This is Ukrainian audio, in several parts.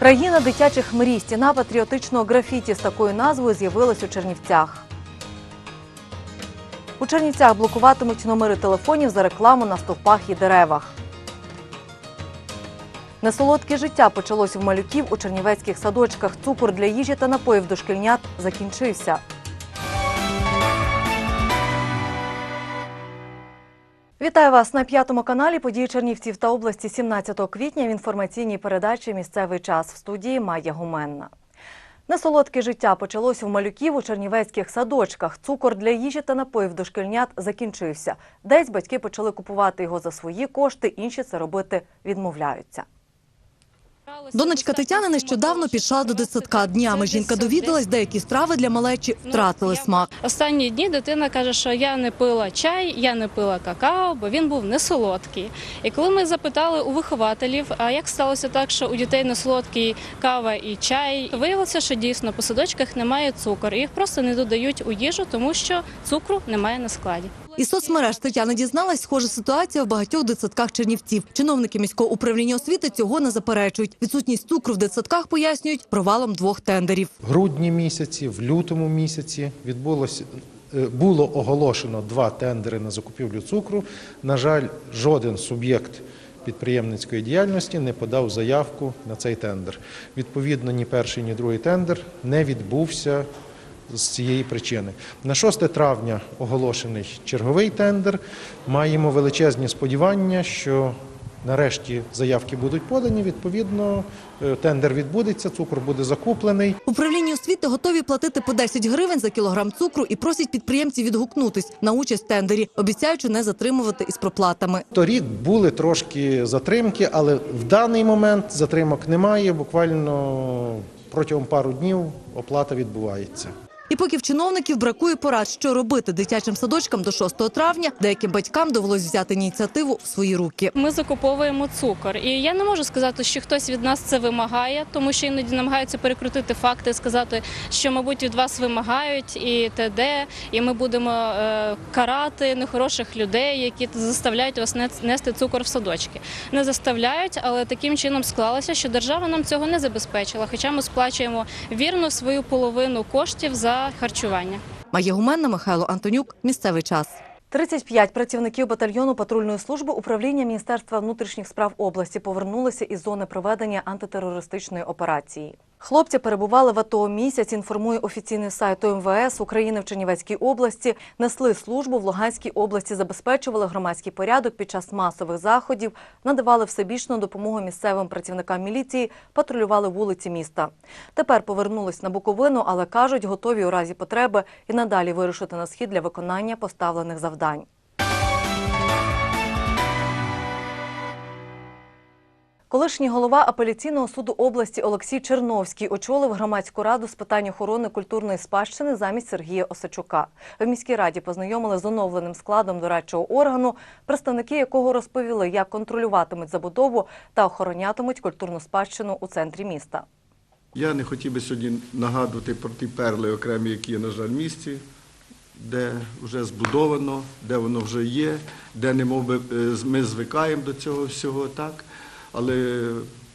Країна дитячих мрій, стіна патріотичного графіті з такою назвою з'явилась у Чернівцях. У Чернівцях блокуватимуть номери телефонів за рекламу на стовпах і деревах. Несолодке життя почалось в малюків у чернівецьких садочках. Цукор для їжі та напоїв дошкільнят закінчився. Вітаю вас на п'ятому каналі. Події Чернівців та області 17 квітня в інформаційній передачі Місцевий час в студії Майя Гуменна. Несолодке життя почалось у малюків у чернівецьких садочках. Цукор для їжі та напоїв дошкільнят закінчився. Десь батьки почали купувати його за свої кошти, інші це робити відмовляються. Донечка Тетяни нещодавно пішла до дитсадка. Днями жінка довідалась, деякі страви для малечі втратили смак. Останні дні дитина каже, що я не пила чай, я не пила какао, бо він був не солодкий. І коли ми запитали у вихователів, а як сталося так, що у дітей не солодкий кава і чай, виявилося, що дійсно по садочках немає цукру. Їх просто не додають у їжу, тому що цукру немає на складі. Із соцмереж Тетяна дізналась, схожа ситуація в багатьох дитсадках Чернівців. Чиновники міського управління освіти цього не заперечують. Відсутність цукру в дитсадках пояснюють провалом двох тендерів. В грудні місяці, в лютому місяці відбулося. е, Було оголошено два тендери на закупівлю цукру. На жаль, жоден суб'єкт підприємницької діяльності не подав заявку на цей тендер. Відповідно, ні перший, ні другий тендер не відбувся з цієї причини. На 6 травня оголошений черговий тендер. Маємо величезні сподівання, що нарешті заявки будуть подані. Відповідно, е, тендер відбудеться, цукор буде закуплений. В управлінні освіти готові платити по 10 гривень за кілограм цукру і просять підприємців відгукнутись на участь в тендері, обіцяючи не затримувати із проплатами. Торік були трошки затримки, але в даний момент затримок немає. Буквально протягом пару днів оплата відбувається. І поки в чиновників бракує порад, що робити дитячим садочкам до 6 травня, деяким батькам довелось взяти ініціативу в свої руки. Ми закуповуємо цукор, і я не можу сказати, що хтось від нас це вимагає, тому що іноді намагаються перекрутити факти, сказати, що мабуть від вас вимагають і т.д. і ми будемо е, карати нехороших людей, які заставляють вас нес- нести цукор в садочки. Не заставляють, але таким чином склалося, що держава нам цього не забезпечила. Хоча ми сплачуємо вірно свою половину коштів за харчування. Має Гуменна, Михайло Антонюк. Місцевий час. 35 працівників батальйону патрульної служби управління Міністерства внутрішніх справ області повернулися із зони проведення антитерористичної операції. Хлопці перебували в АТО місяць. Інформує офіційний сайт МВС України в Чернівецькій області. Несли службу в Луганській області, забезпечували громадський порядок під час масових заходів, надавали всебічну допомогу місцевим працівникам міліції, патрулювали вулиці міста. Тепер повернулись на Буковину, але кажуть, готові у разі потреби і надалі вирушити на схід для виконання поставлених завдань. Колишній голова апеляційного суду області Олексій Черновський очолив громадську раду з питань охорони культурної спадщини замість Сергія Осачука. В міській раді познайомили з оновленим складом дорадчого органу, представники якого розповіли, як контролюватимуть забудову та охоронятимуть культурну спадщину у центрі міста. Я не хотів би сьогодні нагадувати про ті перли окремі, які є, на жаль, в місті, де вже збудовано, де воно вже є, де немов би, е, ми звикаємо до цього всього, так, але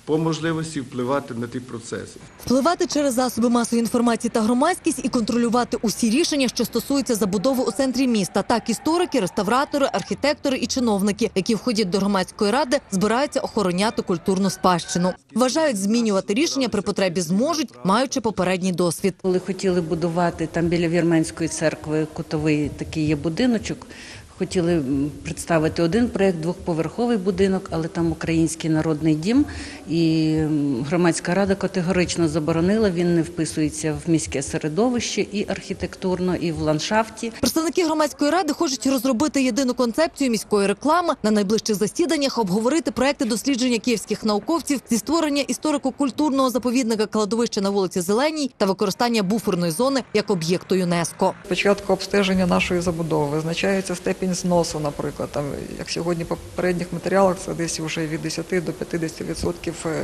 по можливості впливати на ті процеси. Впливати через засоби масової інформації та громадськість і контролювати усі рішення, що стосуються забудови у центрі міста. Так історики, реставратори, архітектори і чиновники, які входять до громадської ради, збираються охороняти культурну спадщину. Вважають, змінювати рішення при потребі зможуть, маючи попередній досвід. Коли хотіли будувати там біля Вірменської церкви кутовий такий є будиночок. Хотіли представити один проєкт, двохповерховий будинок, але там український народний дім, і громадська рада категорично заборонила. Він не вписується в міське середовище і архітектурно, і в ландшафті. Представники громадської ради хочуть розробити єдину концепцію міської реклами на найближчих засіданнях, обговорити проекти дослідження київських науковців зі створення історико-культурного заповідника кладовища на вулиці Зеленій та використання буферної зони як об'єкту ЮНЕСКо. Початку обстеження нашої забудови визначається степінь зносу, наприклад. Там, як сьогодні по попередніх матеріалах, це десь вже від 10 до 50% е,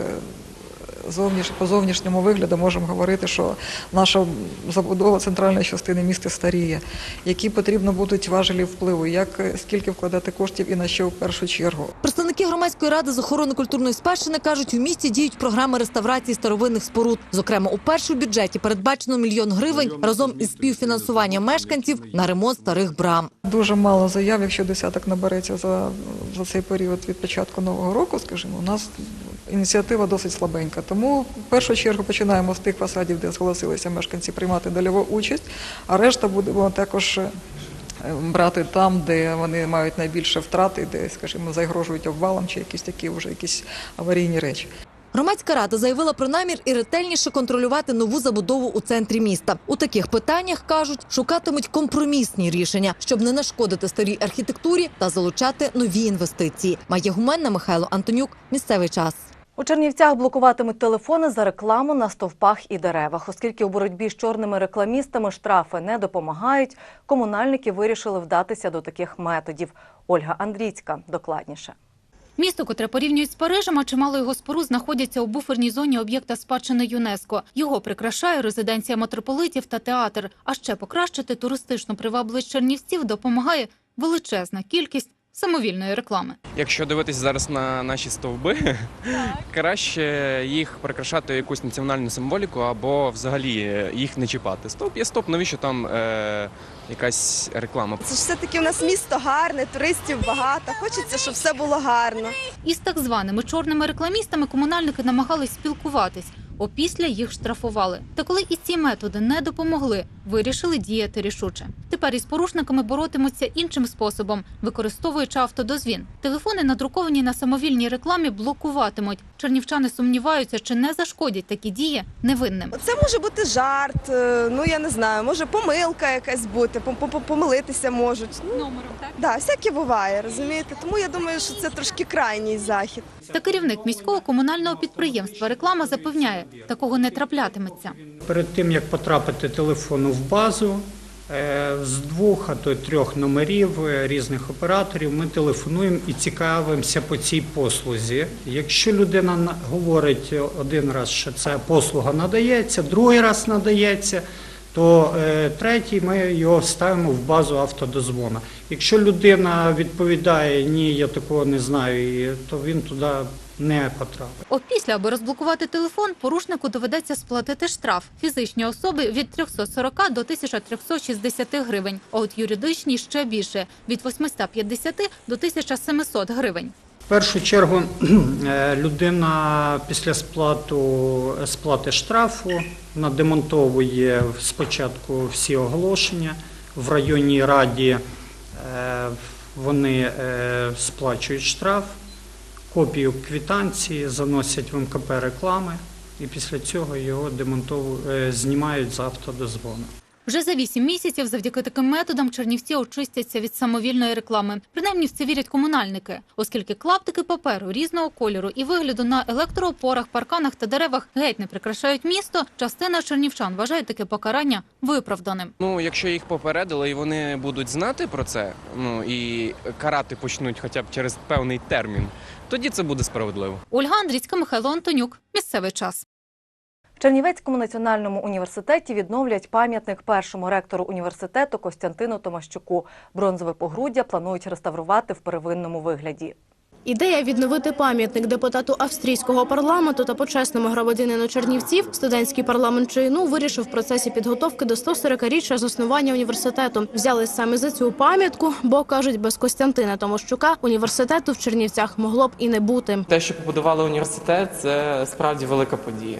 зовніш, по зовнішньому вигляду можемо говорити, що наша забудова центральної частини міста старіє, які потрібно будуть важелі впливу, як скільки вкладати коштів і на що в першу чергу. Представники громадської ради з охорони культурної спадщини кажуть, у місті діють програми реставрації старовинних споруд. Зокрема, у першому бюджеті передбачено мільйон гривень разом із співфінансуванням мешканців на ремонт старих брам. Дуже мало заяв, якщо десяток набереться за, за цей період від початку нового року, скажімо, у нас ініціатива досить слабенька. Тому в першу чергу починаємо з тих фасадів, де зголосилися мешканці приймати дольову участь, а решта будемо також е, брати там, де вони мають найбільше втрати, де, скажімо, загрожують обвалом чи якісь такі вже якісь аварійні речі. Громадська рада заявила про намір і ретельніше контролювати нову забудову у центрі міста. У таких питаннях кажуть, шукатимуть компромісні рішення, щоб не нашкодити старій архітектурі та залучати нові інвестиції. Має гуменна Михайло Антонюк. Місцевий час. У Чернівцях блокуватимуть телефони за рекламу на стовпах і деревах. Оскільки у боротьбі з чорними рекламістами штрафи не допомагають, комунальники вирішили вдатися до таких методів. Ольга Андрійська докладніше. Місто, котре порівнюють з Парижем, а чимало його споруд знаходяться у буферній зоні об'єкта спадщини ЮНЕСКО. Його прикрашає резиденція митрополитів та театр. А ще покращити туристичну привабливість чернівців допомагає величезна кількість самовільної реклами. Якщо дивитися зараз на наші стовби, краще їх прикрашати якусь національну символіку або взагалі е, їх не чіпати. Стоп є стоп, навіщо там е, якась реклама? Це ж все-таки у нас місто гарне, туристів багато. Хочеться, щоб все було гарно. Із так званими чорними рекламістами комунальники намагались спілкуватись. Опісля їх штрафували. Та коли і ці методи не допомогли, вирішили діяти рішуче. Тепер із порушниками боротимуться іншим способом, використовуючи автодозвін. Телефони, надруковані на самовільній рекламі, блокуватимуть. Чернівчани сумніваються, чи не зашкодять такі дії невинним. Це може бути жарт, е, ну я не знаю, може помилка якась бути, пом- пом- помилитися можуть. Ну, Номером так да, всяке буває, розумієте? Тому я думаю, що це трошки крайній захід. Та керівник міського комунального підприємства реклама запевняє, такого не траплятиметься. Перед тим як потрапити телефону в базу, е, з двох, а то й трьох номерів е, різних операторів ми телефонуємо і цікавимося по цій послузі. Якщо людина говорить один раз, що ця послуга надається, другий раз надається, то е, третій ми його ставимо в базу автодозвона. Якщо людина відповідає ні, я такого не знаю, то він туди не потрапить. Опісля, аби розблокувати телефон, порушнику доведеться сплатити штраф фізичній особи від 340 до 1360 гривень, а от юридичній ще більше – від 850 до 1700 гривень. В першу чергу е, людина після сплату, сплати штрафу вона демонтовує спочатку всі оголошення. В районній раді е, вони е, сплачують штраф, копію квитанції заносять в МКП реклами і після цього його демонтовують, е, знімають з автодозвону. Вже за вісім місяців завдяки таким методам чернівці очистяться від самовільної реклами. Принаймні в це вірять комунальники, оскільки клаптики паперу різного кольору і вигляду на електроопорах, парканах та деревах геть не прикрашають місто. Частина чернівчан вважає таке покарання виправданим. Ну, якщо їх попередили і вони будуть знати про це, ну і карати почнуть хоча б через певний термін, тоді це буде справедливо. Ольга Андрійська, Михайло Антонюк. Місцевий час. Чернівецькому національному університеті відновлять пам'ятник першому ректору університету Костянтину Томащуку. Бронзове погруддя планують реставрувати в первинному вигляді. Ідея відновити пам'ятник депутату австрійського парламенту та почесному громадянину Чернівців студентський парламент ЧНУ вирішив в процесі підготовки до 140-річчя заснування університету. Взялись саме за цю пам'ятку, бо кажуть, без Костянтина Томощука університету в Чернівцях могло б і не бути. Те, що побудували університет, це справді велика подія.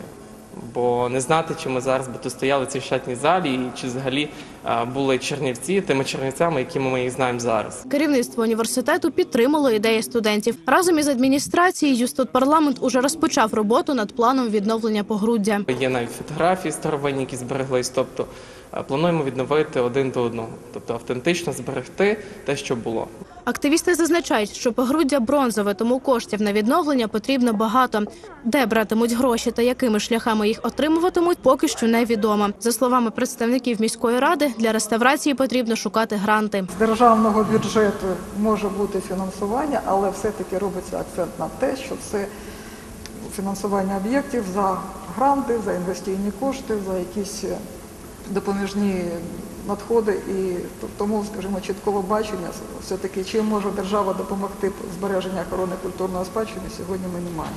Бо не знати, чи ми зараз би тут стояли в цій штатній залі, і чи взагалі були чернівці тими чернівцями, якими ми їх знаємо зараз. Керівництво університету підтримало ідеї студентів. Разом із адміністрацією студпарламент уже розпочав роботу над планом відновлення погруддя. Є навіть фотографії старовинні, які збереглись. Тобто плануємо відновити один до одного, тобто автентично зберегти те, що було. Активісти зазначають, що погруддя бронзове, тому коштів на відновлення потрібно багато. Де братимуть гроші та якими шляхами їх отримуватимуть, поки що невідомо. За словами представників міської ради, для реставрації потрібно шукати гранти. З державного бюджету може бути фінансування, але все-таки робиться акцент на те, що це фінансування об'єктів за гранти, за інвестиційні кошти, за якісь е, допоміжні надходи. І тому, скажімо, чіткого бачення все-таки, чим може держава допомогти в збереженні охорони культурної спадщини, сьогодні ми не маємо.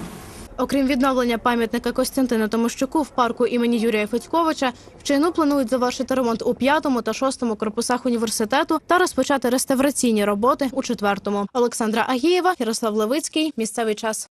Окрім відновлення пам'ятника Костянтину Томощуку в парку імені Юрія Федьковича, в Чайну планують завершити ремонт у п'ятому та шостому корпусах університету та розпочати реставраційні роботи у четвертому. Олександра Агієва, Ярослав Левицький. Місцевий час.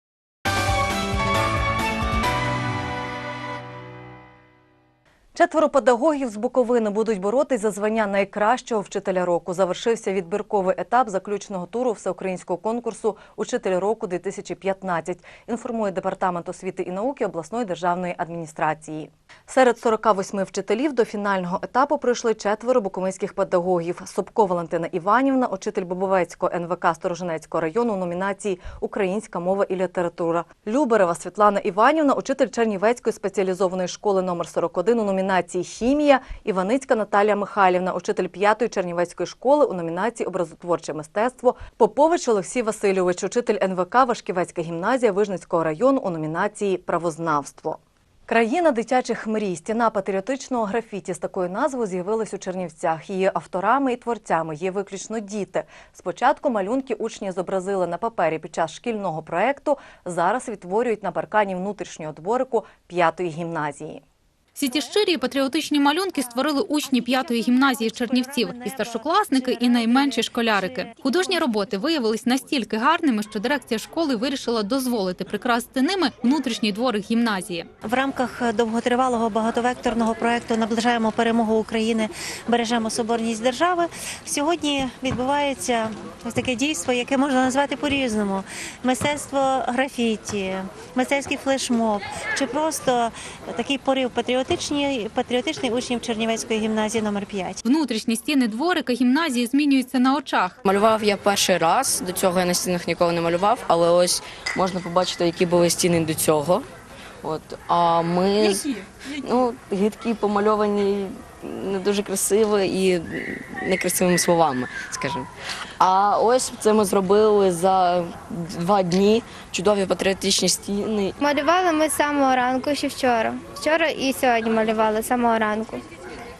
Четверо педагогів з Буковини будуть боротись за звання найкращого вчителя року. Завершився відбірковий етап заключного туру всеукраїнського конкурсу Учитель року 2015. Інформує департамент освіти і науки обласної державної адміністрації. Серед 48 вчителів до фінального етапу пройшли четверо буковинських педагогів. Собко Валентина Іванівна, учитель Бобовецького НВК Сторожинецького району номінації Українська мова і література. Люберева Світлана Іванівна, учитель Чернівецької спеціалізованої школи номер 41 у номінації Хімія. Іваницька Наталія Михайлівна, учитель 5-ї Чернівецької школи у номінації Образотворче мистецтво. Попович Олексій Васильович, учитель НВК Вашківецька гімназія Вижницького району у номінації Правознавство. Країна дитячих мрій. Стіна патріотичного графіті з такою назвою з'явилась у Чернівцях. Її авторами і творцями є виключно діти. Спочатку малюнки учні зобразили на папері під час шкільного проекту. Зараз відтворюють на паркані внутрішнього дворику п'ятої гімназії. Всі ті щирі патріотичні малюнки створили учні п'ятої гімназії Чернівців, і старшокласники, і найменші школярики. Художні роботи виявились настільки гарними, що дирекція школи вирішила дозволити прикрасити ними внутрішній дворик гімназії. В рамках довготривалого багатовекторного проекту Наближаємо перемогу України, бережемо соборність держави. Сьогодні відбувається ось таке дійство, яке можна назвати по-різному: мистецтво графіті, мистецький флешмоб чи просто такий порив патріотичний, патріотичний учнів Чернівецької гімназії номер 5. Внутрішні стіни дворика гімназії змінюються на очах. Малював я перший раз. До цього я на стінах ніколи не малював, але ось можна побачити, які були стіни до цього. От а ми з- ну гидкі помальовані не дуже красиво і некрасивими словами, скажімо. А ось це ми зробили за два дні. Чудові патріотичні стіни. Малювали ми з самого ранку, ще вчора. Вчора і сьогодні малювали з самого ранку.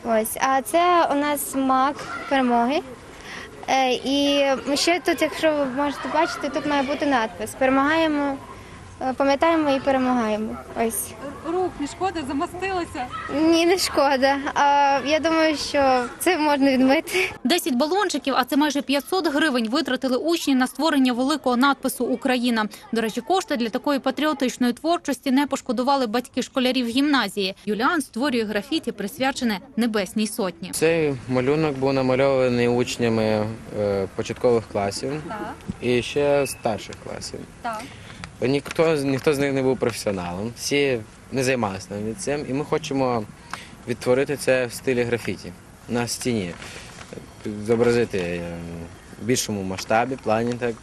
Ось, а це у нас мак перемоги. Е, і ще тут, якщо ви можете бачити, тут має бути надпис Перемагаємо, пам'ятаємо і перемагаємо. Ось. Рух не шкода, замастилася. Ні, не шкода. А я думаю, що це можна відмити. 10 балончиків, а це майже 500 гривень, витратили учні на створення великого надпису Україна. До речі, кошти для такої патріотичної творчості не пошкодували батьки школярів гімназії. Юліан створює графіті, присвячене Небесній сотні. Цей малюнок був намальований учнями е, початкових класів і ще старших класів. Так. Ніхто, ніхто з них не був професіоналом, всі не займалися навіть цим, і ми хочемо відтворити це в стилі графіті на стіні, зобразити е, в більшому масштабі, плані. Так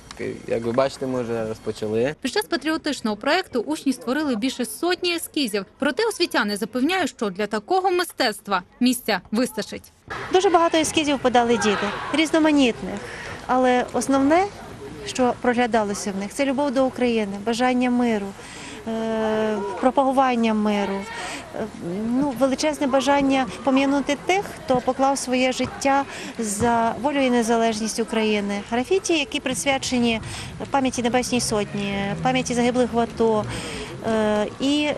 як ви бачите, ми вже розпочали. Під час патріотичного проекту учні створили більше сотні ескізів. Проте освітяни запевняють, що для такого мистецтва місця вистачить. Дуже багато ескізів подали діти, різноманітних. Але основне, що проглядалося в них, це любов до України, бажання миру, е, пропагування миру, е, ну, величезне бажання пом'янути тих, хто поклав своє життя за волю і незалежність України. Графіті, які присвячені пам'яті Небесній Сотні, пам'яті загиблих в АТО. Е, І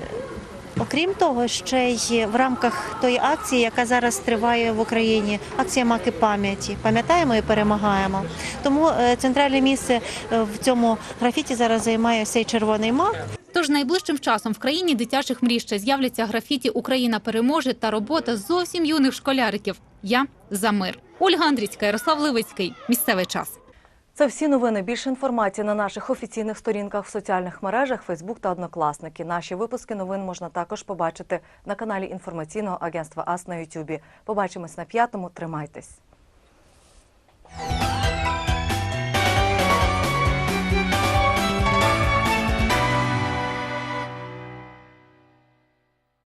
Окрім того, ще й в рамках тої акції, яка зараз триває в Україні, акція маки пам'яті. Пам'ятаємо і перемагаємо. Тому е, центральне місце е, в цьому графіті зараз займає цей червоний мак. Тож найближчим часом в країні дитячих мрій ще з'являться графіті Україна переможе та робота зовсім юних школяриків. Я за мир. Ольга Андрійська, Ярослав Левицький. Місцевий час. Це всі новини. Більше інформації на наших офіційних сторінках в соціальних мережах, Фейсбук та Однокласники. Наші випуски новин можна також побачити на каналі інформаційного агентства Ас на Ютубі. Побачимось на п'ятому. Тримайтесь.